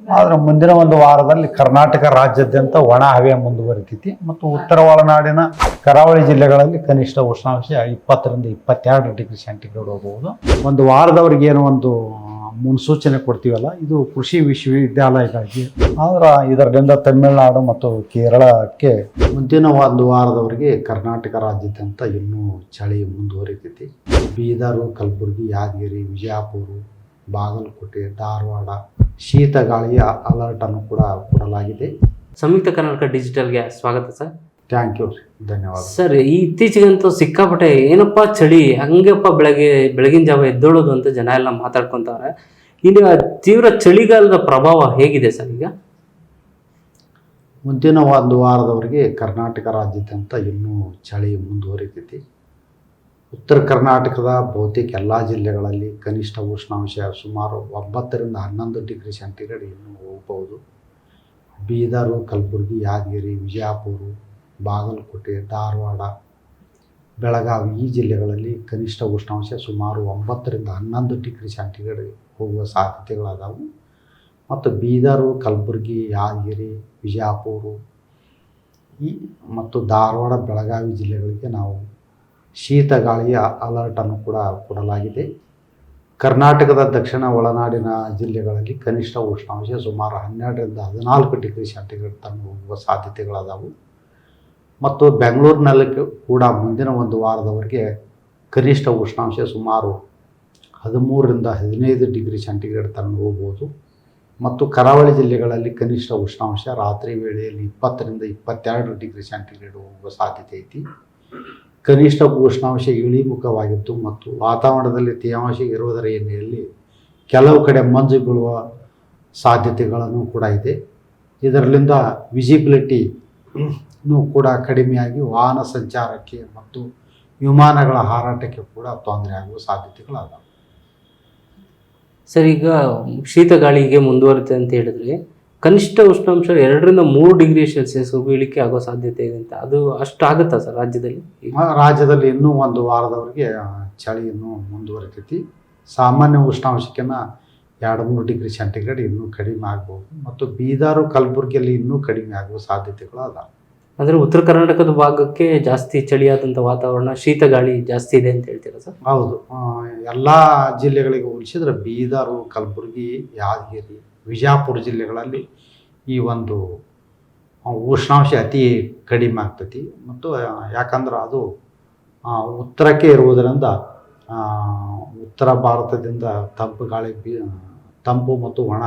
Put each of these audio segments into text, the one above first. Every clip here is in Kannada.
ಆದ್ರೆ ಮುಂದಿನ ಒಂದು ವಾರದಲ್ಲಿ ಕರ್ನಾಟಕ ರಾಜ್ಯಾದ್ಯಂತ ಒಣ ಹವೆ ಮುಂದುವರಿತೈತಿ ಮತ್ತು ಉತ್ತರ ಒಳನಾಡಿನ ಕರಾವಳಿ ಜಿಲ್ಲೆಗಳಲ್ಲಿ ಕನಿಷ್ಠ ಉಷ್ಣಾಂಶ ಇಪ್ಪತ್ತರಿಂದ ಇಪ್ಪತ್ತೆರಡು ಡಿಗ್ರಿ ಸೆಂಟಿಗ್ರೇಡ್ ಹೋಗಬಹುದು. ಒಂದು ವಾರದವರೆಗೆ ಏನು ಒಂದು ಮುನ್ಸೂಚನೆ ಕೊಡ್ತೀವಲ್ಲ, ಇದು ಕೃಷಿ ವಿಶ್ವವಿದ್ಯಾಲಯಗಳಿಗೆ. ಆದ್ರೆ ಇದರಿಂದ ತಮಿಳುನಾಡು ಮತ್ತು ಕೇರಳಕ್ಕೆ ಮುಂದಿನ ಒಂದು ವಾರದವರೆಗೆ ಕರ್ನಾಟಕ ರಾಜ್ಯಾದ್ಯಂತ ಇನ್ನೂ ಚಳಿ ಮುಂದುವರಿತೈತಿ. ಬೀದರು, ಕಲಬುರಗಿ, ಯಾದಗಿರಿ ವಿಜಯಪುರ ಬಾಗಲಕೋಟೆ, ಧಾರವಾಡ ಶೀತ ಗಾಳಿಯ ಅಲರ್ಟ್ ಅನ್ನು ಕೂಡ ಕೊಡಲಾಗಿದೆ. ಸಂಯುಕ್ತ ಕರ್ನಾಟಕ ಡಿಜಿಟಲ್ಗೆ ಸ್ವಾಗತ ಸರ್. ಥ್ಯಾಂಕ್ ಯು ಧನ್ಯವಾದ. ಸರ್ ಈ ಇತ್ತೀಚೆಗಂತೂ ಸಿಕ್ಕಾಪಟ್ಟೆ ಏನಪ್ಪ ಚಳಿ ಹಂಗಪ್ಪ ಬೆಳಗ್ಗೆ ಬೆಳಗಿನ ಜಾವ ಎದ್ದೋಳೋದು ಅಂತ ಜನ ಎಲ್ಲ ಮಾತಾಡ್ಕೊತಾರೆ ಇಲ್ಲಿ ತೀವ್ರ ಚಳಿಗಾಲದ ಪ್ರಭಾವ ಹೇಗಿದೆ ಸರ್ ಈಗ? ಮುಂದಿನ ಒಂದು ವಾರದವರೆಗೆ ಕರ್ನಾಟಕ ರಾಜ್ಯದಂತ ಇನ್ನೂ ಚಳಿ ಮುಂದುವರಿತೈತಿ. ಉತ್ತರ ಕರ್ನಾಟಕದ ಬಹುತೇಕ ಎಲ್ಲ ಜಿಲ್ಲೆಗಳಲ್ಲಿ ಕನಿಷ್ಠ ಉಷ್ಣಾಂಶ ಸುಮಾರು ಒಂಬತ್ತರಿಂದ ಹನ್ನೊಂದು ಡಿಗ್ರಿ ಸೆಂಟಿಗ್ರೇಡ್ ಇನ್ನೂ ಹೋಗಬಹುದು. ಬೀದರು, ಕಲಬುರಗಿ, ಯಾದಗಿರಿ ವಿಜಯಪುರ ಬಾಗಲಕೋಟೆ, ಧಾರವಾಡ, ಬೆಳಗಾವಿ ಈ ಜಿಲ್ಲೆಗಳಲ್ಲಿ ಕನಿಷ್ಠ ಉಷ್ಣಾಂಶ ಸುಮಾರು ಒಂಬತ್ತರಿಂದ ಹನ್ನೊಂದು ಡಿಗ್ರಿ ಸೆಂಟಿಗ್ರೇಡ್ ಹೋಗುವ ಸಾಧ್ಯತೆಗಳದಾವು. ಮತ್ತು ಬೀದರು, ಕಲಬುರಗಿ, ಯಾದಗಿರಿ ವಿಜಯಪುರ ಈ ಮತ್ತು ಧಾರವಾಡ, ಬೆಳಗಾವಿ ಜಿಲ್ಲೆಗಳಿಗೆ ನಾವು ಶೀತ ಗಾಳಿಯ ಅಲರ್ಟನ್ನು ಕೂಡ ಕೊಡಲಾಗಿದೆ. ಕರ್ನಾಟಕದ ದಕ್ಷಿಣ ಒಳನಾಡಿನ ಜಿಲ್ಲೆಗಳಲ್ಲಿ ಕನಿಷ್ಠ ಉಷ್ಣಾಂಶ ಸುಮಾರು ಹನ್ನೆರಡರಿಂದ ಹದಿನಾಲ್ಕು ಡಿಗ್ರಿ ಸೆಂಟಿಗ್ರೇಡ್ ತನಕ ಹೋಗುವ ಸಾಧ್ಯತೆಗಳದಾವು. ಮತ್ತು ಬೆಂಗಳೂರಿನಲ್ಲಿ ಕೂಡ ಮುಂದಿನ ಒಂದು ವಾರದವರೆಗೆ ಕನಿಷ್ಠ ಉಷ್ಣಾಂಶ ಸುಮಾರು ಹದಿಮೂರರಿಂದ ಹದಿನೈದು ಡಿಗ್ರಿ ಸೆಂಟಿಗ್ರೇಡ್ ತನಕ ಹೋಗ್ಬೋದು. ಮತ್ತು ಕರಾವಳಿ ಜಿಲ್ಲೆಗಳಲ್ಲಿ ಕನಿಷ್ಠ ಉಷ್ಣಾಂಶ ರಾತ್ರಿ ವೇಳೆಯಲ್ಲಿ ಇಪ್ಪತ್ತರಿಂದ ಇಪ್ಪತ್ತೆರಡು ಡಿಗ್ರಿ ಸೆಂಟಿಗ್ರೇಡ್ ಹೋಗುವ ಸಾಧ್ಯತೆ ಐತಿ. ಕನಿಷ್ಠ ಉಷ್ಣಾಂಶ ಇಳಿಮುಖವಾಗಿತ್ತು ಮತ್ತು ವಾತಾವರಣದಲ್ಲಿ ತೇವಾಂಶ ಇರುವುದರ ಹಿನ್ನೆಲೆಯಲ್ಲಿ ಕೆಲವು ಕಡೆ ಮಂಜು ಬೀಳುವ ಸಾಧ್ಯತೆಗಳನ್ನು ಕೂಡ ಇದೆ. ಇದರಿಂದ ವಿಸಿಬಿಲಿಟಿ ಕೂಡ ಕಡಿಮೆಯಾಗಿ ವಾಹನ ಸಂಚಾರಕ್ಕೆ ಮತ್ತು ವಿಮಾನಗಳ ಹಾರಾಟಕ್ಕೆ ಕೂಡ ತೊಂದರೆ ಆಗುವ ಸಾಧ್ಯತೆಗಳಾದವು. ಸರ್, ಈಗ ಶೀತ ಗಾಳಿಗೆ ಅಂತ ಹೇಳಿದ್ರೆ ಕನಿಷ್ಠ ಉಷ್ಣಾಂಶ ಎರಡರಿಂದ ಮೂರು ಡಿಗ್ರಿ ಸೆಲ್ಸಿಯಸ್ ಇಳಿಕೆ ಆಗೋ ಸಾಧ್ಯತೆ ಇದೆ ಅಂತ. ಅದು ಅಷ್ಟು ಆಗುತ್ತಾ ಸರ್ ರಾಜ್ಯದಲ್ಲಿ? ರಾಜ್ಯದಲ್ಲಿ ಇನ್ನೂ ಒಂದು ವಾರದವರೆಗೆ ಚಳಿಯನ್ನು ಮುಂದುವರಿತೈತಿ. ಸಾಮಾನ್ಯ ಉಷ್ಣಾಂಶಕ್ಕಿಂತ ಎರಡು ಮೂರು ಡಿಗ್ರಿ ಸೆಂಟಿಗ್ರೇಡ್ ಇನ್ನೂ ಕಡಿಮೆ ಆಗ್ಬೋದು. ಮತ್ತು ಬೀದಾರು ಕಲಬುರಗಿಯಲ್ಲಿ ಇನ್ನೂ ಕಡಿಮೆ ಆಗುವ ಸಾಧ್ಯತೆಗಳು ಅದಾವೆ ಅಂದರೆ ಉತ್ತರ ಕರ್ನಾಟಕದ ಭಾಗಕ್ಕೆ ಜಾಸ್ತಿ ಚಳಿಯಾದಂಥ ವಾತಾವರಣ ಶೀತ ಗಾಳಿ ಜಾಸ್ತಿ ಇದೆ ಅಂತ ಹೇಳ್ತೀರಾ ಸರ್? ಹೌದು. ಎಲ್ಲ ಜಿಲ್ಲೆಗಳಿಗೆ ಹೋಲಿಸಿದ್ರೆ ಬೀದರು ಕಲಬುರಗಿ ಯಾದಗಿರಿ ವಿಜಯಪುರ ಜಿಲ್ಲೆಗಳಲ್ಲಿ ಈ ಒಂದು ಉಷ್ಣಾಂಶ ಅತಿ ಕಡಿಮೆ ಆಗ್ತೈತಿ. ಮತ್ತು ಯಾಕಂದ್ರೆ ಅದು ಉತ್ತರಕ್ಕೆ ಇರುವುದರಿಂದ ಉತ್ತರ ಭಾರತದಿಂದ ತಂಪು ಗಾಳಿ ಬೀ ತಂಪು ಮತ್ತು ಒಣ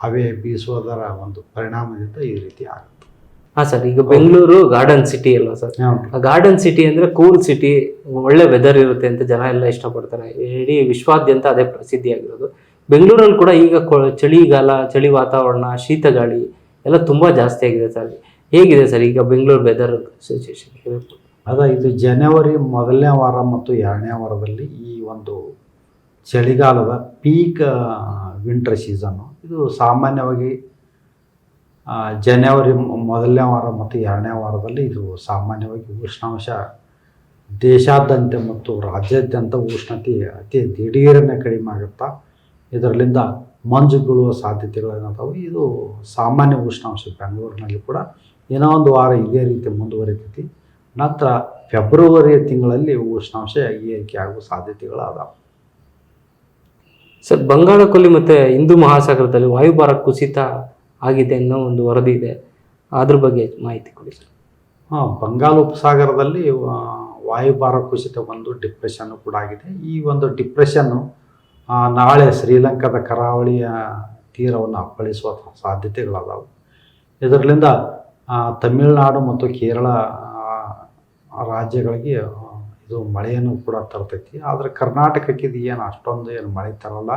ಹವೆ ಬೀಸುವುದರ ಒಂದು ಪರಿಣಾಮದಿಂದ ಈ ರೀತಿ ಆಗುತ್ತೆ. ಹಾಂ ಸರ್ ಈಗ ಬೆಂಗಳೂರು ಗಾರ್ಡನ್ ಸಿಟಿ ಅಲ್ವಾ ಸರ್? ಗಾರ್ಡನ್ ಸಿಟಿ ಅಂದರೆ ಕೂಲ್ ಸಿಟಿ ಒಳ್ಳೆ ವೆದರ್ ಇರುತ್ತೆ ಅಂತ ಜನ ಎಲ್ಲ ಇಷ್ಟಪಡ್ತಾರೆ. ಇಡೀ ವಿಶ್ವಾದ್ಯಂತ ಅದೇ ಪ್ರಸಿದ್ಧಿಯಾಗಿರೋದು. ಬೆಂಗಳೂರಲ್ಲಿ ಕೂಡ ಈಗ ಚಳಿಗಾಲ, ಚಳಿ ವಾತಾವರಣ ಶೀತ ಗಾಳಿ ಎಲ್ಲ ತುಂಬ ಜಾಸ್ತಿ ಆಗಿದೆ ಸರ್. ಹೇಗಿದೆ ಸರ್ ಈಗ ಬೆಂಗಳೂರು ವೆದರ್ ಸಿಚುವೇಶನ್ ಅದ ಇದು ಜನವರಿ ಮೊದಲನೇ ವಾರ ಮತ್ತು ಎರಡನೇ ವಾರದಲ್ಲಿ ಈ ಒಂದು ಚಳಿಗಾಲದ ಪೀಕ್ ವಿಂಟರ್ ಸೀಸನ್ನು ಇದು ಸಾಮಾನ್ಯವಾಗಿ ಜನವರಿ ಮೊದಲನೇ ವಾರ ಮತ್ತು ಎರಡನೇ ವಾರದಲ್ಲಿ ಇದು ಸಾಮಾನ್ಯವಾಗಿ ಉಷ್ಣಾಂಶ ದೇಶಾದ್ಯಂತ ಮತ್ತು ರಾಜ್ಯಾದ್ಯಂತ ಉಷ್ಣತೆ ಅತಿ ದಿಢೀರನೆ ಕಡಿಮೆ ಆಗುತ್ತಾ ಇದರಲ್ಲಿಂದ ಮಂಜು ಬೀಳುವ ಸಾಧ್ಯತೆಗಳೇನದಾವು ಇದು ಸಾಮಾನ್ಯ ಉಷ್ಣಾಂಶ ಬೆಂಗಳೂರಿನಲ್ಲಿ ಕೂಡ ಏನೋ ಒಂದು ವಾರ ಇದೇ ರೀತಿ ಮುಂದುವರಿತೈತಿ. ನಂತರ ಫೆಬ್ರವರಿ ತಿಂಗಳಲ್ಲಿ ಉಷ್ಣಾಂಶ ಏರಿಕೆ ಆಗುವ ಸಾಧ್ಯತೆಗಳು ಅದಾವೆ ಸರ್ ಬಂಗಾಳಕೊಲ್ಲಿ ಮತ್ತು ಮತ್ತೆ ಹಿಂದೂ ಮಹಾಸಾಗರದಲ್ಲಿ ವಾಯುಭಾರ ಕುಸಿತ ಆಗಿದೆ ಅನ್ನೋ ಒಂದು ವರದಿ ಇದೆ. ಅದ್ರ ಬಗ್ಗೆ ಮಾಹಿತಿ ಕೊಡಿ ಸರ್. ಹಾಂ ಬಂಗಾಳ ಉಪಸಾಗರದಲ್ಲಿ ವಾಯುಭಾರ ಕುಸಿತ ಒಂದು ಡಿಪ್ರೆಷನ್ನು ಕೂಡ ಆಗಿದೆ. ಈ ಒಂದು ಡಿಪ್ರೆಷನ್ನು ನಾಳೆ ಶ್ರೀಲಂಕಾದ ಕರಾವಳಿಯ ತೀರವನ್ನು ಅಪ್ಪಳಿಸುವ ಸಾಧ್ಯತೆಗಳಾದವು. ಇದರಲ್ಲಿಂದ ತಮಿಳುನಾಡು ಮತ್ತು ಕೇರಳ ರಾಜ್ಯಗಳಿಗೆ ಇದು ಮಳೆಯನ್ನು ಕೂಡ ತರ್ತೈತಿ. ಆದರೆ ಕರ್ನಾಟಕಕ್ಕೆ ಇದು ಏನು ಅಷ್ಟೊಂದು ಏನು ಮಳೆ ತರಲ್ಲ.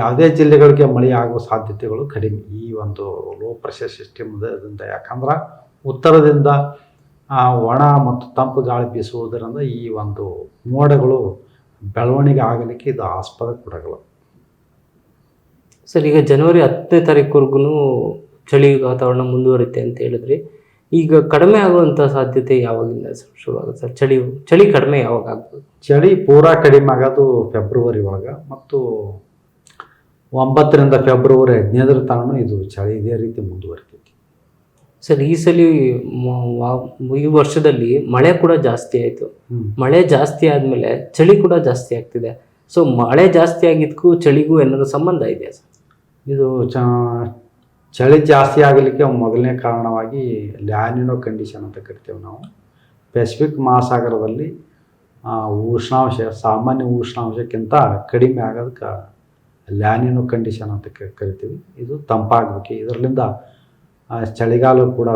ಯಾವುದೇ ಜಿಲ್ಲೆಗಳಿಗೆ ಮಳೆ ಆಗುವ ಸಾಧ್ಯತೆಗಳು ಕಡಿಮೆ. ಈ ಒಂದು ಲೋ ಪ್ರೆಷರ್ ಸಿಸ್ಟಮ್ದಿಂದ ಯಾಕಂದ್ರೆ ಉತ್ತರದಿಂದ ಒಣ ಮತ್ತು ತಂಪು ಗಾಳಿ ಬೀಸುವುದರಿಂದ ಈ ಒಂದು ಮೋಡಗಳು ಬೆಳವಣಿಗೆ ಆಗಲಿಕ್ಕೆ ಇದು ಆಸ್ಪದ ಕೊಡಗಲ್ಲ ಸರ್ ಈಗ ಜನವರಿ ಹತ್ತನೇ ತಾರೀಕುವರೆಗೂ ಚಳಿ ವಾತಾವರಣ ಮುಂದುವರಿತೆ ಅಂತ ಹೇಳಿದ್ರಿ ಈಗ ಕಡಿಮೆ ಆಗುವಂಥ ಸಾಧ್ಯತೆ ಯಾವಾಗಿಂದ ಸರ್ ಶುರು ಆಗುತ್ತೆ ಸರ್? ಚಳಿ ಚಳಿ ಕಡಿಮೆ ಯಾವಾಗ ಆಗ್ಬೋದು? ಚಳಿ ಪೂರಾ ಕಡಿಮೆ ಆಗೋದು ಫೆಬ್ರವರಿ ಒಳಗೆ ಮತ್ತು ಒಂಬತ್ತರಿಂದ ಫೆಬ್ರವರಿ ಹದಿನೈದರ ತನಕ ಇದು ಚಳಿ ಇದೇ ರೀತಿ ಮುಂದುವರಿತೈತಿ ಸರ್ ಈ ಸಲ ಈ ವರ್ಷದಲ್ಲಿ ಮಳೆ ಕೂಡ ಜಾಸ್ತಿ ಆಯಿತು. ಮಳೆ ಜಾಸ್ತಿ ಆದಮೇಲೆ ಚಳಿ ಕೂಡ ಜಾಸ್ತಿ ಆಗ್ತಿದೆ. ಸೊ ಮಳೆ ಜಾಸ್ತಿ ಆಗಿದ್ದಕ್ಕೂ ಚಳಿಗೂ ಏನಾದರೂ ಸಂಬಂಧ ಇದೆ ಸರ್? ಇದು ಚ ಚಳಿ ಜಾಸ್ತಿ ಆಗಲಿಕ್ಕೆ ಮೊದಲನೇ ಕಾರಣವಾಗಿ ಲ್ಯಾನಿನೋ ಕಂಡೀಷನ್ ಅಂತ ಕರಿತೇವೆ ನಾವು. ಪೆಸಿಫಿಕ್ ಮಹಾಸಾಗರದಲ್ಲಿ ಉಷ್ಣಾಂಶ ಸಾಮಾನ್ಯ ಉಷ್ಣಾಂಶಕ್ಕಿಂತ ಕಡಿಮೆ ಆಗೋದಕ್ಕೆ ಲ್ಯಾನಿನೋ ಕಂಡೀಷನ್ ಅಂತ ಕರಿತೀವಿ. ಇದು ತಂಪಾಗಬೇಕು ಇದರಿಂದ ಚಳಿಗಾಲ ಕೂಡ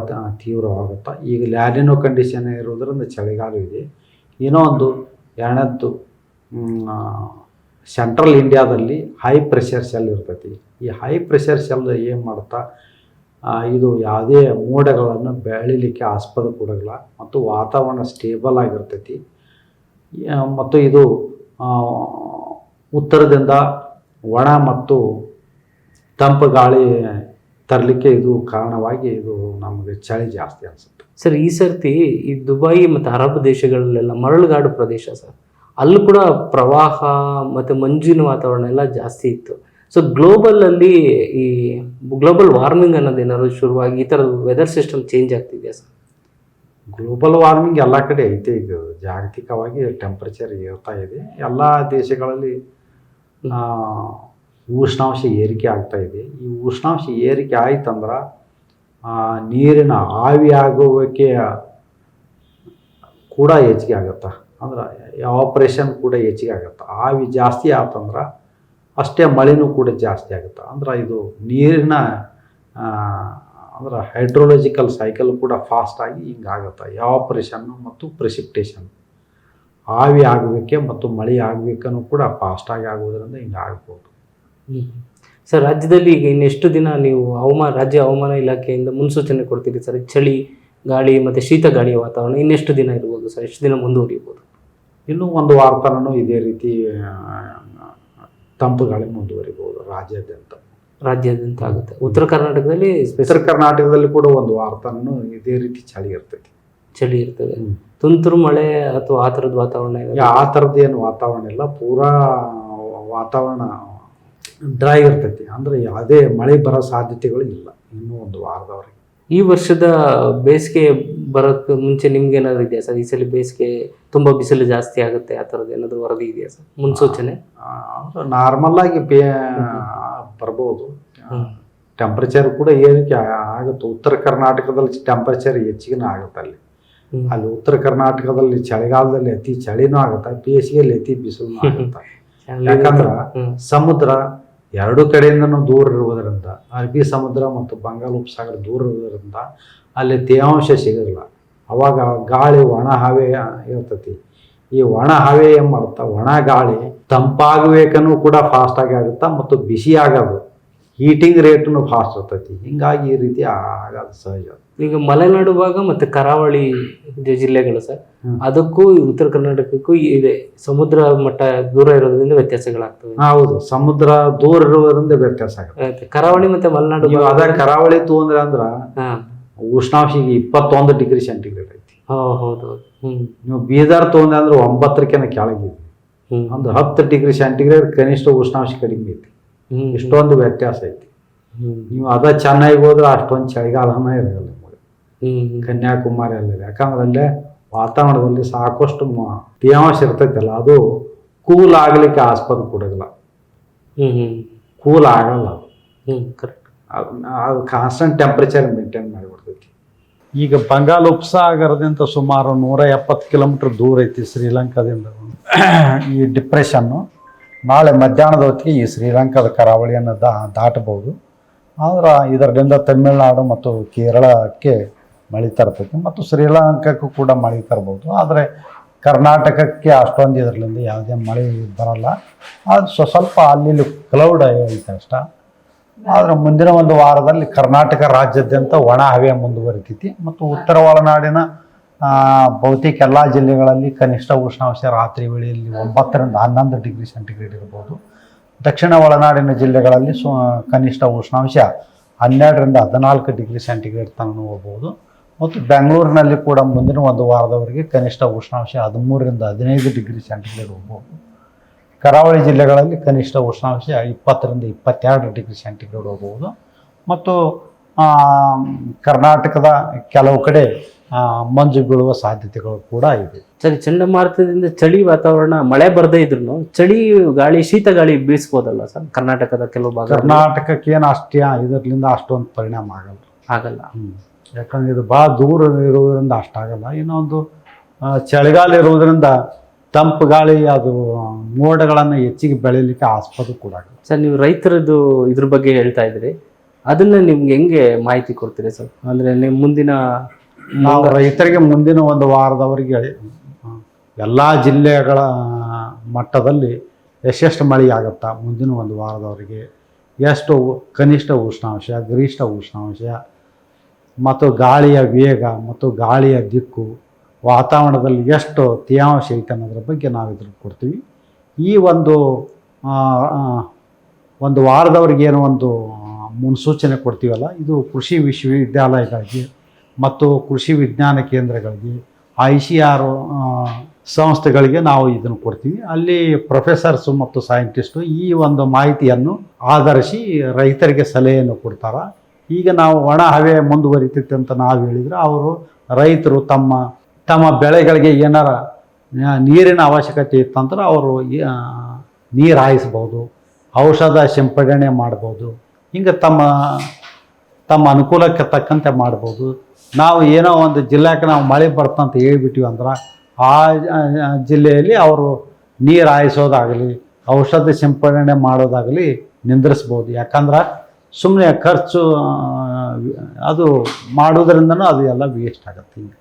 ತೀವ್ರವಾಗುತ್ತೆ, ಈಗ ಲ್ಯಾನಿನೋ ಕಂಡೀಷನ್ ಇರೋದರಿಂದ ಚಳಿಗಾಲ ಇದೆ. ಏನೋ ಒಂದು ಎರಡನೇದ್ದು ಸೆಂಟ್ರಲ್ ಇಂಡಿಯಾದಲ್ಲಿ ಹೈ ಪ್ರೆಷರ್ ಸೆಲ್ ಇರ್ತೈತಿ. ಈ ಹೈ ಪ್ರೆಷರ್ ಸೆಲ್ ಏನು ಮಾಡುತ್ತಾ ಇದು ಯಾವುದೇ ಮೋಡಗಳನ್ನು ಬೆಳಿಲಿಕ್ಕೆ ಆಸ್ಪದ ಕೊಡೋಲ್ಲ, ಮತ್ತು ವಾತಾವರಣ ಸ್ಟೇಬಲ್ ಆಗಿರ್ತೈತಿ. ಮತ್ತು ಇದು ಉತ್ತರದಿಂದ ಒಣ ಮತ್ತು ತಂಪು ಗಾಳಿ ತರಲಿಕ್ಕೆ ಇದು ಕಾರಣವಾಗಿ ಇದು ನಮಗೆ ಚಳಿ ಜಾಸ್ತಿ ಅನಿಸುತ್ತೆ. ಸರ್ ಈ ಸರ್ತಿ ಈ ದುಬೈ ಮತ್ತು ಅರಬ್ ದೇಶಗಳಲ್ಲೆಲ್ಲ ಮರಳುಗಾಡು ಪ್ರದೇಶ ಸರ್. ಅಲ್ಲೂ ಕೂಡ ಪ್ರವಾಹ ಮತ್ತು ಮಂಜಿನ ವಾತಾವರಣ ಎಲ್ಲ ಜಾಸ್ತಿ ಇತ್ತು. ಸೊ ಗ್ಲೋಬಲಲ್ಲಿ ಈ ಗ್ಲೋಬಲ್ ವಾರ್ಮಿಂಗ್ ಅನ್ನೋದು ಏನಾದ್ರು ಶುರುವಾಗಿ ಈ ಥರದ ವೆದರ್ ಸಿಸ್ಟಮ್ ಚೇಂಜ್ ಆಗ್ತಿದೆಯಾ ಸರ್? ಗ್ಲೋಬಲ್ ವಾರ್ಮಿಂಗ್ ಎಲ್ಲ ಕಡೆ ಐತೆ ಈಗ ಜಾಗತಿಕವಾಗಿ ಟೆಂಪ್ರೇಚರ್ ಏರ್ತಾ ಇದೆ. ಎಲ್ಲ ದೇಶಗಳಲ್ಲಿ ಉಷ್ಣಾಂಶ ಏರಿಕೆ ಆಗ್ತಾ ಇದೆ. ಈ ಉಷ್ಣಾಂಶ ಏರಿಕೆ ಆಯ್ತಂದ್ರೆ ನೀರಿನ ಆವಿಯಾಗುವಿಕೆ ಕೂಡ ಹೆಚ್ಚಿಗೆ ಆಗುತ್ತೆ. ಅಂದ್ರೆ ಆಪ್ರೇಷನ್ ಕೂಡ ಹೆಚ್ಚಿಗೆ ಆಗುತ್ತೆ. ಆವಿ ಜಾಸ್ತಿ ಆತಂದ್ರೆ ಅಷ್ಟೇ ಮಳೆನೂ ಕೂಡ ಜಾಸ್ತಿ ಆಗುತ್ತೆ. ಅಂದ್ರೆ ಇದು ನೀರಿನ ಅಂದ್ರೆ ಹೈಡ್ರೋಲಜಿಕಲ್ ಸೈಕಲ್ ಕೂಡ ಫಾಸ್ಟಾಗಿ ಹಿಂಗಾಗುತ್ತೆ ಆಪ್ರೇಷನ್ನು ಮತ್ತು ಪ್ರೆಸಿಪ್ಟೇಷನ್ ಆವಿ ಆಗುವಿಕೆ ಮತ್ತು ಮಳೆ ಆಗುವಿಕೆನೂ ಕೂಡ ಫಾಸ್ಟಾಗಿ ಆಗೋದ್ರಿಂದ ಹಿಂಗೆ ಆಗ್ಬೋದು. ಸರ್ ರಾಜ್ಯದಲ್ಲಿ ಈಗ ಇನ್ನೆಷ್ಟು ದಿನ ನೀವು ಹವಾಮಾನ ರಾಜ್ಯ ಹವಾಮಾನ ಇಲಾಖೆಯಿಂದ ಮುನ್ಸೂಚನೆ ಕೊಡ್ತೀರಿ ಸರ್? ಚಳಿ ಗಾಳಿ ಮತ್ತು ಶೀತ ಗಾಳಿಯ ವಾತಾವರಣ ಇನ್ನೆಷ್ಟು ದಿನ ಇರ್ಬೋದು ಸರ್? ಎಷ್ಟು ದಿನ ಮುಂದುವರಿಬೋದು? ಇನ್ನೂ ಒಂದು ವಾರ ಇದೇ ರೀತಿ ತಂಪು ಗಾಳಿ ಮುಂದುವರಿಬೋದು ರಾಜ್ಯಾದ್ಯಂತ. ರಾಜ್ಯಾದ್ಯಂತ ಆಗುತ್ತೆ. ಉತ್ತರ ಕರ್ನಾಟಕದಲ್ಲಿ ಉತ್ತರ ಕರ್ನಾಟಕದಲ್ಲಿ ಕೂಡ ಒಂದು ವಾರ ಇದೇ ರೀತಿ ಚಳಿ ಇರ್ತೈತಿ. ಚಳಿ ಇರ್ತದೆ. ತುಂತುರು ಮಳೆ ಅಥವಾ ಆ ಥರದ ವಾತಾವರಣ ಆ ಥರದ್ದು ಏನು ವಾತಾವರಣ ಇಲ್ಲ. ಪೂರಾ ವಾತಾವರಣ ಡ್ರೈ ಇರ್ತೈತಿ. ಅಂದ್ರೆ ಯಾವುದೇ ಮಳೆ ಬರೋ ಸಾಧ್ಯತೆಗಳು ಇಲ್ಲ. ಇನ್ನೂ ಒಂದು ವಾರದವರೆಗೆ. ಈ ವರ್ಷದ ಬೇಸಿಗೆ ಬರೋಕ್ಕೆ ಮುಂಚೆ ನಿಮ್ಗೆ ಏನಾದ್ರು ಇದೆಯಾ ಸರ್? ಈ ಸಲ ಬೇಸಿಗೆ ತುಂಬ ಬಿಸಿಲು ಜಾಸ್ತಿ ಆಗುತ್ತೆ ಆ ಥರದ್ದು ಏನಾದರೂ ವರದಿ ಇದೆಯಾ ಸರ್? ಮುನ್ಸೂಚನೆ? ನಾರ್ಮಲ್ ಆಗಿ ಪೇ ಬರ್ಬೋದು. ಟೆಂಪ್ರೇಚರ್ ಕೂಡ ಏನಕ್ಕೆ ಆಗುತ್ತೆ. ಉತ್ತರ ಕರ್ನಾಟಕದಲ್ಲಿ ಟೆಂಪ್ರೇಚರ್ ಹೆಚ್ಚಿಗೆ ಆಗುತ್ತೆ ಅಲ್ಲಿ. ಅಲ್ಲಿ ಉತ್ತರ ಕರ್ನಾಟಕದಲ್ಲಿ ಚಳಿಗಾಲದಲ್ಲಿ ಅತಿ ಚಳಿನೂ ಆಗುತ್ತೆ ಬೇಸಿಗೆಯಲ್ಲಿ ಅತಿ ಬಿಸಿಲು ಆಗುತ್ತೆ. ಯಾಕಂದ್ರೆ ಸಮುದ್ರ ಎರಡು ಕಡೆಯಿಂದನೂ ದೂರ ಇರುವುದರಿಂದ, ಅರಬ್ಬಿ ಸಮುದ್ರ ಮತ್ತು ಬಂಗಾಳ ಉಪಸಾಗರ ದೂರ ಇರುವುದರಿಂದ ಅಲ್ಲಿ ತೇವಾಂಶ ಸಿಗೋದಿಲ್ಲ ಅವಾಗ ಗಾಳಿ ಒಣ ಹವೆ ಇರ್ತತಿ. ಈ ಒಣ ಹವೆ ಏನು ಮಾಡುತ್ತಾ? ಒಣ ಗಾಳಿ ತಂಪಾಗಬೇಕನ್ನು ಕೂಡ ಫಾಸ್ಟಾಗಿ ಆಗುತ್ತಾ ಮತ್ತು ಬಿಸಿ ಆಗೋದು ಹೀಟಿಂಗ್ ರೇಟ್ನು ಫಾಸ್ಟ್ ಇರ್ತೈತಿ. ಹಿಂಗಾಗಿ ಈ ರೀತಿ ಆಗೋದು ಸಹಜ. ಈಗ ಮಲೆನಾಡು ಭಾಗ ಮತ್ತೆ ಕರಾವಳಿ ಜಿಲ್ಲೆಗಳು ಸರ್ ಅದಕ್ಕೂ ಉತ್ತರ ಕರ್ನಾಟಕಕ್ಕೂ ಇದೆ. ಸಮುದ್ರ ಮಟ್ಟ ದೂರ ಇರೋದ್ರಿಂದ ವ್ಯತ್ಯಾಸಗಳಾಗ್ತವೆ. ಹೌದು. ಸಮುದ್ರ ದೂರ ಇರೋದ್ರಿಂದ ವ್ಯತ್ಯಾಸ ಆಗುತ್ತೆ. ಕರಾವಳಿ ಮತ್ತೆ ಮಲೆನಾಡು ಅದ ಕರಾವಳಿ ತೊಂದ್ರೆ ಅಂದ್ರೆ ಉಷ್ಣಾಂಶ ಈಗ ಇಪ್ಪತ್ತೊಂದು ಡಿಗ್ರಿ ಸೆಂಟಿಗ್ರೇಡ್ ಐತಿ. ಹೌದು ನೀವು ಬೀದರ್ ತೊಗೊಂಡ್ರೆ ಅಂದ್ರೆ ಒಂಬತ್ತರಕ್ಕಿಂತ ಕೆಳಗಿದೆ ಒಂದು ಹತ್ತು ಡಿಗ್ರಿ ಸೆಂಟಿಗ್ರೇಡ್ ಕನಿಷ್ಠ ಉಷ್ಣಾಂಶ ಕಡಿಮೆ ಐತಿ. ಇಷ್ಟೊಂದು ವ್ಯತ್ಯಾಸ ಐತಿ. ನೀವು ಅದ ಚೆನ್ನಾಗಿ ಹೋದ್ರೆ ಅಷ್ಟೊಂದು ಚಳಿಗಾಲನ ಇರಲ್ಲ ನಿಮಗೆ ಹ್ಮ್. ಕನ್ಯಾಕುಮಾರಿ ಅಲ್ಲಿ ಯಾಕಂದ್ರೆ ಅಲ್ಲೇ ವಾತಾವರಣದಲ್ಲಿ ಸಾಕಷ್ಟು ಮ- ತೇವಾಂಶ ಇರ್ತೈತಲ್ಲ ಅದು ಕೂಲ್ ಆಗಲಿಕ್ಕೆ ಆಸ್ಪದ ಕೊಡೋದಿಲ್ಲ. ಕೂಲ್ ಆಗಲ್ಲ ಅದು. ಕರೆಕ್ಟ್ ಅದು ಕಾನ್ಸ್ಟೆಂಟ್ ಟೆಂಪ್ರೇಚರ್ ಮೇಂಟೈನ್ ಮಾಡಿಬಿಡ್ತೈತಿ. ಈಗ ಬಂಗಾಳ ಉಪಸಾಗರದಿಂದ ಸುಮಾರು ನೂರ ಎಪ್ಪತ್ತು ಕಿಲೋಮೀಟರ್ ದೂರ ಐತಿ ಶ್ರೀಲಂಕಾದಿಂದ. ಈ ಡಿಪ್ರೆಷನ್ನು ನಾಳೆ ಮಧ್ಯಾಹ್ನದ ಹೊತ್ತಿಗೆ ಈ ಶ್ರೀಲಂಕಾದ ಕರಾವಳಿಯನ್ನು ದಾ, ದಾಟಬಹುದು. ಆದ್ರೆ ಇದರಿಂದ ತಮಿಳುನಾಡು ಮತ್ತು ಕೇರಳಕ್ಕೆ ಮಳೆ ತರ್ತೈತಿ ಮತ್ತು ಶ್ರೀಲಂಕಾಕ್ಕೂ ಕೂಡ ಮಳೆ ತರ್ಬೋದು. ಆದರೆ ಕರ್ನಾಟಕಕ್ಕೆ ಅಷ್ಟೊಂದು ಇದರಿಂದ ಯಾವುದೇ ಮಳೆ ಬರಲ್ಲ. ಅದು ಸ್ವ, ಸ್ವಲ್ಪ ಅಲ್ಲಿ ಕ್ಲೌಡ್ ಐತೆ ಅಷ್ಟ. ಆದರೆ ಮುಂದಿನ ಒಂದು ವಾರದಲ್ಲಿ ಕರ್ನಾಟಕ ರಾಜ್ಯಾದ್ಯಂತ ಒಣ ಹವೆ ಮುಂದುವರಿತೈತಿ ಮತ್ತು ಉತ್ತರ ಒಳನಾಡಿನ ಬಹುತೇಕ ಎಲ್ಲ ಜಿಲ್ಲೆಗಳಲ್ಲಿ ಕನಿಷ್ಠ ಉಷ್ಣಾಂಶ ರಾತ್ರಿ ವೇಳೆಯಲ್ಲಿ ಒಂಬತ್ತರಿಂದ ಹನ್ನೊಂದು ಡಿಗ್ರಿ ಸೆಂಟಿಗ್ರೇಡ್ ಇರಬಹುದು. ದಕ್ಷಿಣ ಒಳನಾಡಿನ ಜಿಲ್ಲೆಗಳಲ್ಲಿ ಸು, ಕನಿಷ್ಠ ಉಷ್ಣಾಂಶ ಹನ್ನೆರಡರಿಂದ ಹದಿನಾಲ್ಕು ಡಿಗ್ರಿ ಸೆಂಟಿಗ್ರೇಡ್ ತನಕ ಹೋಗ್ಬೋದು ಮತ್ತು ಬೆಂಗಳೂರಿನಲ್ಲಿ ಕೂಡ ಮುಂದಿನ ಒಂದು ವಾರದವರೆಗೆ ಕನಿಷ್ಠ ಉಷ್ಣಾಂಶ ಹದಿಮೂರರಿಂದ ಹದಿನೈದು ಡಿಗ್ರಿ ಸೆಂಟಿಗ್ರೇಡ್ ಹೋಗ್ಬೋದು ಕರಾವಳಿ ಜಿಲ್ಲೆಗಳಲ್ಲಿ ಕನಿಷ್ಠ ಉಷ್ಣಾಂಶ ಇಪ್ಪತ್ತರಿಂದ ಇಪ್ಪತ್ತೆರಡು ಡಿಗ್ರಿ ಸೆಂಟಿಗ್ರೇಡ್ ಹೋಗ್ಬೋದು ಮತ್ತು ಕರ್ನಾಟಕದ ಕೆಲವು ಕಡೆ ಆ, ಮಂಜು ಬೀಳುವ ಸಾಧ್ಯತೆಗಳು ಕೂಡ ಇದೆ ಸರಿ ಚಂಡಮಾರುತದಿಂದ ಚಳಿ ವಾತಾವರಣ ಮಳೆ ಬರದೇ ಇದ್ರು ಚಳಿ ಗಾಳಿ ಶೀತ ಗಾಳಿ ಬೀಸ್ಬೋದಲ್ಲ ಸರ್? ಕರ್ನಾಟಕದ ಕೆಲವು ಭಾಗ ಕರ್ನಾಟಕಕ್ಕೆ ಏನು ಅಷ್ಟೇ ಇದರಿಂದ ಅಷ್ಟೊಂದು ಪರಿಣಾಮ ಆಗಲ್ಲ. ಆಗಲ್ಲ. ಯಾಕಂದ್ರೆ ಇದು ಭಾಳ ದೂರ ಇರುವುದರಿಂದ ಅಷ್ಟಾಗಲ್ಲ ಇನ್ನೊಂದು ಚಳಿಗಾಲ ಇರುವುದರಿಂದ ತಂಪು ಗಾಳಿ ಅದು ಮೋಡಗಳನ್ನು ಹೆಚ್ಚಿಗೆ ಬೆಳೀಲಿಕ್ಕೆ ಆಸ್ಪದ ಕೂಡ ಸರ್ ನೀವು ರೈತರದ್ದು ಇದ್ರ ಬಗ್ಗೆ ಹೇಳ್ತಾ ಇದ್ರಿ. ಅದನ್ನ ನಿಮ್ಗೆ ಹೆಂಗೆ ಮಾಹಿತಿ ಕೊಡ್ತೀರಿ ಸರ್? ಅಂದ್ರೆ ನಿಮ್ಮ ಮುಂದಿನ ನಾವು ರೈತರಿಗೆ ಮುಂದಿನ ಒಂದು ವಾರದವರೆಗೆ ಎಲ್ಲ ಜಿಲ್ಲೆಗಳ ಮಟ್ಟದಲ್ಲಿ ಎಷ್ಟೆಷ್ಟು ಮಳೆ ಆಗುತ್ತಾ ಮುಂದಿನ ಒಂದು ವಾರದವರೆಗೆ ಎಷ್ಟು ಕನಿಷ್ಠ ಉಷ್ಣಾಂಶ ಗರಿಷ್ಠ ಉಷ್ಣಾಂಶ ಮತ್ತು ಗಾಳಿಯ ವೇಗ ಮತ್ತು ಗಾಳಿಯ ದಿಕ್ಕು ವಾತಾವರಣದಲ್ಲಿ ಎಷ್ಟು ತೇವಾಂಶ ಐತೆ ಅನ್ನೋದ್ರ ಬಗ್ಗೆ ನಾವು ಇದ್ರ ಕೊಡ್ತೀವಿ. ಈ ಒಂದು ಒಂದು ವಾರದವ್ರಿಗೆ ಏನೋ ಒಂದು ಮುನ್ಸೂಚನೆ ಕೊಡ್ತೀವಲ್ಲ ಇದು ಕೃಷಿ ವಿಶ್ವವಿದ್ಯಾಲಯಗಳಿಗೆ ಮತ್ತು ಕೃಷಿ ವಿಜ್ಞಾನ ಕೇಂದ್ರಗಳಿಗೆ ಐ ಸಿ ಆರ್ ಸಂಸ್ಥೆಗಳಿಗೆ ನಾವು ಇದನ್ನು ಕೊಡ್ತೀವಿ. ಅಲ್ಲಿ ಪ್ರೊಫೆಸರ್ಸು ಮತ್ತು ಸೈಂಟಿಸ್ಟು ಈ ಒಂದು ಮಾಹಿತಿಯನ್ನು ಆಧರಿಸಿ ರೈತರಿಗೆ ಸಲಹೆಯನ್ನು ಕೊಡ್ತಾರೆ. ಈಗ ನಾವು ಒಣ ಹವೆ ಮುಂದುವರಿತೈತೆ ಅಂತ ನಾವು ಹೇಳಿದರೆ ಅವರು ರೈತರು ತಮ್ಮ ತಮ್ಮ ಬೆಳೆಗಳಿಗೆ ಏನಾರ ನೀರಿನ ಅವಶ್ಯಕತೆ ಇತ್ತಂದ್ರೆ ಅವರು ನೀರು ಹಾಯಿಸ್ಬೋದು, ಔಷಧ ಸಿಂಪಡಣೆ ಮಾಡ್ಬೋದು, ಹಿಂಗೆ ತಮ್ಮ ತಮ್ಮ ಅನುಕೂಲಕ್ಕೆ ತಕ್ಕಂತೆ ಮಾಡ್ಬೋದು. ನಾವು ಏನೋ ಒಂದು ಜಿಲ್ಲೆಗೆ ನಾವು ಮಳೆ ಬರ್ತಂತ ಹೇಳಿಬಿಟ್ಟಿವಿ ಅಂದ್ರೆ ಆ ಜಿಲ್ಲೆಯಲ್ಲಿ ಅವರು ನೀರು ಹಾಯಿಸೋದಾಗಲಿ, ಔಷಧಿ ಸಿಂಪಡಣೆ ಮಾಡೋದಾಗಲಿ ನಿಂದ್ರಿಸ್ಬೋದು. ಯಾಕಂದ್ರೆ ಸುಮ್ಮನೆ ಖರ್ಚು ಅದು ಮಾಡೋದ್ರಿಂದನೂ ಅದು ಎಲ್ಲ ವೇಸ್ಟ್ ಆಗುತ್ತೆ ಹಿಂಗೆ.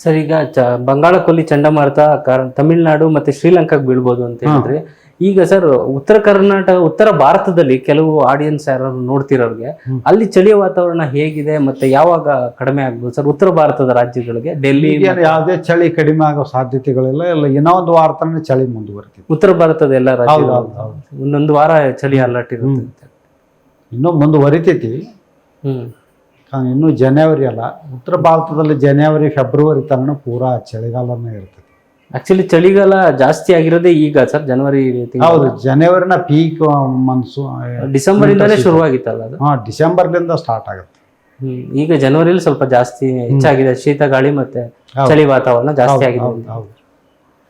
ಸರ್ ಈಗ ಚ ಬಂಗಾಳ ಕೊಲ್ಲಿ ಚಂಡಮಾರುತ ಕರ್- ತಮಿಳ್ನಾಡು ಮತ್ತೆ ಶ್ರೀಲಂಕಾಗೆ ಬೀಳ್ಬೋದು ಅಂತ ಹೇಳಿದ್ರೆ ಈಗ ಸರ್ ಉತ್ತರ ಕರ್ನಾಟಕ ಉತ್ತರ ಭಾರತದಲ್ಲಿ ಕೆಲವು ಆಡಿಯನ್ಸ್ ಯಾರು ನೋಡ್ತಿರೋರಿಗೆ ಅಲ್ಲಿ ಚಳಿಯ ವಾತಾವರಣ ಹೇಗಿದೆ ಮತ್ತೆ ಯಾವಾಗ ಕಡಿಮೆ ಆಗ್ಬೋದು? ಸರ್ ಉತ್ತರ ಭಾರತದ ರಾಜ್ಯಗಳಿಗೆ ಡೆಲ್ಲಿ ಯಾವುದೇ ಚಳಿ ಕಡಿಮೆ ಆಗೋ ಸಾಧ್ಯತೆಗಳಿಲ್ಲ. ಇಲ್ಲ ಏನೋ ಒಂದು ವಾರ ತನಕ ಚಳಿ ಮುಂದುವರಿತೀವಿ ಉತ್ತರ ಭಾರತದ ಎಲ್ಲ ರಾಜ್ಯ ಒಂದೊಂದು ವಾರ ಚಳಿ ಅಲರ್ಟ್ ಇರುತ್ತೆ. ಇನ್ನೂ ಮುಂದುವರಿತೈತಿ. ಹ್ಮ್. ಇನ್ನೂ ಜನವರಿ ಅಲ್ಲ ಉತ್ತರ ಭಾರತದಲ್ಲಿ ಜನವರಿ ಫೆಬ್ರವರಿ ತನಕ ಪೂರಾ ಚಳಿಗಾಲನೇ ಇರ್ತದೆ. ಆಕ್ಚುಲಿ ಚಳಿಗಾಲ ಜಾಸ್ತಿ ಆಗಿರೋದೇ ಈಗ ಸರ್ ಜನವರಿ ಹೌದು ಜನವರಿನ ಪೀಕ್ ಮನ್ಸು ಡಿಸೆಂಬರ್ ಇಂದಾನೇ ಶುರುವಾಗಿತ್ತಲ್ಲ ಅದು? ಹಾ ಡಿಸೆಂಬರ್ಲಿಂದ ಸ್ಟಾರ್ಟ್ ಆಗುತ್ತೆ. ಈಗ ಜನವರಿಲಿ ಸ್ವಲ್ಪ ಜಾಸ್ತಿ ಹೆಚ್ಚಾಗಿದೆ ಶೀತ ಗಾಳಿ ಮತ್ತೆ ಚಳಿ ವಾತಾವರಣ ಜಾಸ್ತಿ ಆಗಿದೆ. ಹೌದು.